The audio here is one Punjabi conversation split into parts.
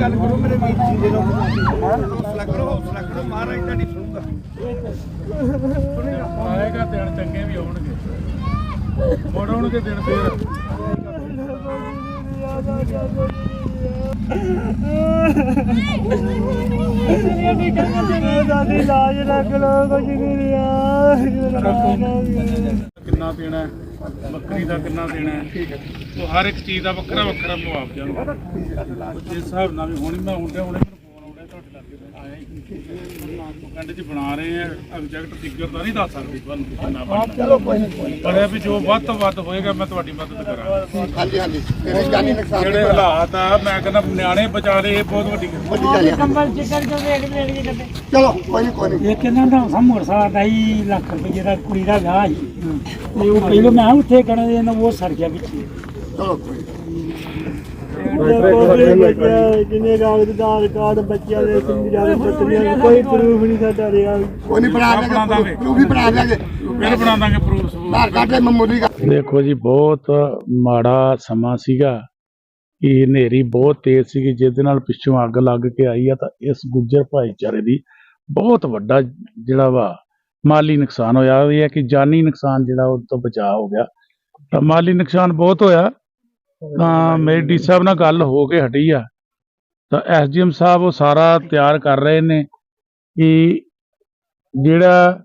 ਗੱਲ ਕਰੋ ਮੇਰੇ ਵੀਰ ਜੀ ਦੇ ਲੋਕ ਹੌਸਲਾ ਕਰੋ ਹੌਸਲਾ ਕਰੋ ਮਹਾਰਾਜ ਤੁਹਾਡੀ ਸੁਣੂਗਾ ਆਏਗਾ ਦਿਨ ਚੰਗੇ ਵੀ ਆਉਣਗੇ ਮੋੜ ਆਉਣਗੇ ਦਿਨ ਫੇਰ। ਦਾਦੀ ਲਾਜ ਰੱਖ ਲੋ ਕੁਝ ਨਹੀਂ ਰਿਹਾ ਕਿੰਨਾ ਦੇਣਾ ਹੈ, ਬੱਕਰੀ ਦਾ ਕਿੰਨਾ ਦੇਣਾ ਹੈ। ਉਹ ਹਰ ਇੱਕ ਚੀਜ਼ ਦਾ ਵੱਖਰਾ ਵੱਖਰਾ ਮੁਆਵਜ਼ਾ ਹੁੰਦਾ ਜਿਸ ਹਿਸਾਬ ਨਾਲ ਵੀ ਹੁਣ ਮੈਂ ਹੁੰਦੇ ਹੁਣੇ ਮੈਨੂੰ ਫੋਨ ਆਉਂਦਾ ਤੁਹਾਡੇ ਲਾਗੇ ਦਾ ਆਇਆ ਹੀ ਪਿੰਡ 'ਚ ਬਣਾ ਰਹੇ ਆ ਐਗਜ਼ੈਕਟ ਫਿਗਰ ਤਾਂ ਨਹੀਂ ਦੱਸ ਸਕਦੇ ਤੁਹਾਨੂੰ ਕਿ ਕਿੰਨਾ ਬਣਦਾ ਚਲੋ ਕੋਈ ਨਹੀਂ ਕੋਈ ਪਰ ਇਹ ਵੀ ਜੋ ਵੱਧ ਤੋਂ ਵੱਧ ਹੋਏਗਾ ਮੈਂ ਤੁਹਾਡੀ ਮਦਦ ਕਰਾਂਗਾ। ਨਹੀਂ ਹਾਂਜੀ। ਹਾਂਜੀ ਤੇਰੇ ਜਾਨੀ ਨੁਕਸਾਨ ਜਿਹੜੇ ਹਾਲਾਤ ਆ ਮੈਂ ਕਹਿੰਦਾ ਨਿਆਣੇ ਬਚਾਰੇ ਇਹ ਬਹੁਤ ਵੱਡੀ ਗੱਲ ਵੱਡੀ ਗੱਲ ਹੈ। ਕੰਬਲ ਚਿਕਨ ਜੋ ਵੇਖ ਵੇਖ ਕੇ ਕਰਦੇ ਚਲੋ ਕੋਈ ਨਹੀਂ ਕੋਈ ਨਹੀਂ। ਇਹ ਕਿੰਨਾ ਦਾ ਮੋਟਰਸਾਈਕਲ ਦਾ ਹੀ ਲੱਖ ਰੁਪਏ ਦਾ ਕੁੜੀ ਦਾ ਵਿਆਹ ਸੀ। ਤੇ ਉਹ ਪਹਿਲੋਂ ਮੈਂ ਉੱਥੇ ਕਹਣਾ ਇਹਨਾਂ ਉਹ ਸੜ ਗਿਆ ਵਿੱਚ ਚਲੋ ਕੋਈ। ਕਿੰਨੇ ਕਾਗਜ਼ ਆਧਾਰ ਕਾਰਡ ਬੱਚਿਆਂ ਦੇ ਸਿੰਗਰਾਂ ਪੱਤਰੀਆਂ ਕੋਈ ਪ੍ਰੂਫ ਨਹੀਂ ਸਾਡਾ ਰਿਹਾ। ਕੋਈ ਨਹੀਂ ਬਣਾ ਬਣਾ ਦਾਂਗੇ। ਦਿਆਂਗੇ ਤੂੰ ਵੀ ਬਣਾ ਦਿਆਂਗੇ। ਫਿਰ ਬਣਾ ਦਾਂਗੇ ਪ੍ਰੂਫ ਸਬੂਤ ਬਾਹਰ ਕੱਢ ਲੈ ਮਾਮੂਲੀ ਗੱਲ ਦੇਖੋ ਜੀ ਬਹੁਤ ਮਾੜਾ ਸਮਾਂ ਸੀਗਾ। ਕਿ ਹਨੇਰੀ ਬਹੁਤ ਤੇਜ਼ ਸੀਗੀ ਜਿਹਦੇ ਨਾਲ ਪਿੱਛੋਂ ਅੱਗ ਲੱਗ ਕੇ ਆਈ ਆ ਤਾਂ ਇਸ ਗੁੱਜਰ ਭਾਈਚਾਰੇ ਦੀ ਬਹੁਤ ਵੱਡਾ ਜਿਹੜਾ ਵਾ ਮਾਲੀ ਨੁਕਸਾਨ ਹੋਇਆ। ਇਹ ਹੈ ਕਿ ਜਾਨੀ ਨੁਕਸਾਨ ਜਿਹੜਾ ਉਹ ਤੋਂ ਬਚਾਅ ਹੋ ਗਿਆ। ਤਾਂ ਮਾਲੀ ਨੁਕਸਾਨ ਬਹੁਤ ਹੋਇਆ। ਤਾਂ ਮੇਰੀ ਡੀ ਸਾਹਿਬ ਨਾਲ ਗੱਲ ਹੋ ਕੇ ਹਟੀ ਆ। ਤਾਂ ਐਸਡੀਐਮ ਸਾਹਿਬ ਉਹ ਸਾਰਾ ਤਿਆਰ ਕਰ ਰਹੇ ਨੇ ਕਿ ਜਿਹੜਾ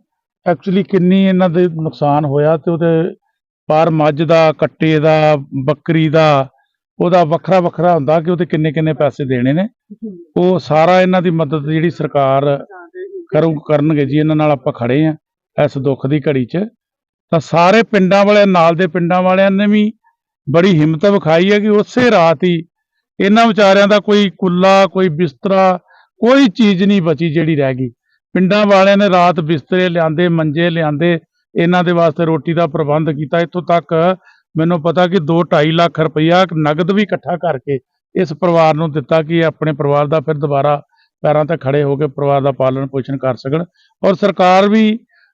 ਐਕਚੁਅਲੀ ਕਿੰਨੀ ਇਹਨਾਂ ਦੇ ਨੁਕਸਾਨ ਹੋਇਆ ਤੇ ਉਹਦੇ ਪਰ ਮੱਝ ਦਾ ਕੱਟੇ ਦਾ ਬੱਕਰੀ ਦਾ ਉਹਦਾ ਵੱਖਰਾ ਵੱਖਰਾ ਹੁੰਦਾ ਕਿ ਉਹਦੇ ਕਿੰਨੇ ਕਿੰਨੇ ਪੈਸੇ ਦੇਣੇ ਨੇ। ਉਹ ਸਾਰਾ ਇਹਨਾਂ ਦੀ ਮਦਦ ਜਿਹੜੀ ਸਰਕਾਰ ਕਰੂ ਕਰਨਗੇ ਜੀ ਇਹਨਾਂ ਨਾਲ ਆਪਾਂ ਖੜੇ ਆ ਇਸ ਦੁੱਖ ਦੀ ਘੜੀ 'ਚ। ਤਾਂ ਸਾਰੇ ਪਿੰਡਾਂ ਵਾਲਿਆਂ ਨਾਲ ਦੇ ਪਿੰਡਾਂ ਵਾਲਿਆਂ ਨੇ ਵੀ ਬੜੀ ਹਿੰਮਤ ਵਿਖਾਈ ਹੈ ਕਿ ਉਸੇ ਰਾਤ ਹੀ ਇਹਨਾਂ ਵਿਚਾਰਿਆਂ ਦਾ ਕੋਈ ਕੁੱਲਾ, ਕੋਈ ਬਿਸਤਰਾ, ਕੋਈ ਚੀਜ਼ ਨਹੀਂ ਬਚੀ ਜਿਹੜੀ ਰਹਿ ਗਈ। ਪਿੰਡਾਂ ਵਾਲਿਆਂ ਨੇ ਰਾਤ ਬਿਸਤਰੇ ਲਿਆਂਦੇ, ਮੰਜੇ ਲਿਆਂਦੇ, ਇਹਨਾਂ ਦੇ ਵਾਸਤੇ ਰੋਟੀ ਦਾ ਪ੍ਰਬੰਧ ਕੀਤਾ। ਇੱਥੋਂ ਤੱਕ ਮੈਨੂੰ ਪਤਾ ਕਿ 2.5 ਲੱਖ ਰੁਪਈਆ ਨਗਦ ਵੀ ਇਕੱਠਾ ਕਰਕੇ ਇਸ ਪਰਿਵਾਰ ਨੂੰ ਦਿੱਤਾ ਕਿ ਇਹ ਆਪਣੇ ਪਰਿਵਾਰ ਦਾ ਫਿਰ ਦੁਬਾਰਾ ਪੈਰਾਂ ਤੇ ਖੜੇ ਹੋ ਕੇ ਪਰਿਵਾਰ ਦਾ ਪਾਲਣ ਪੋਸ਼ਣ ਕਰ ਸਕਣ। ਔਰ ਸਰਕਾਰ ਵੀ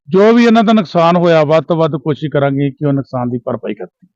ਜੋ ਵੀ ਇਹਨਾਂ ਦਾ ਨੁਕਸਾਨ ਹੋਇਆ, ਵੱਧ ਤੋਂ ਵੱਧ ਕੋਸ਼ਿਸ਼ ਕਰਾਂਗੇ ਕਿ ਉਹ ਨੁਕਸਾਨ ਦੀ ਭਰਪਾਈ ਕਰਤੀ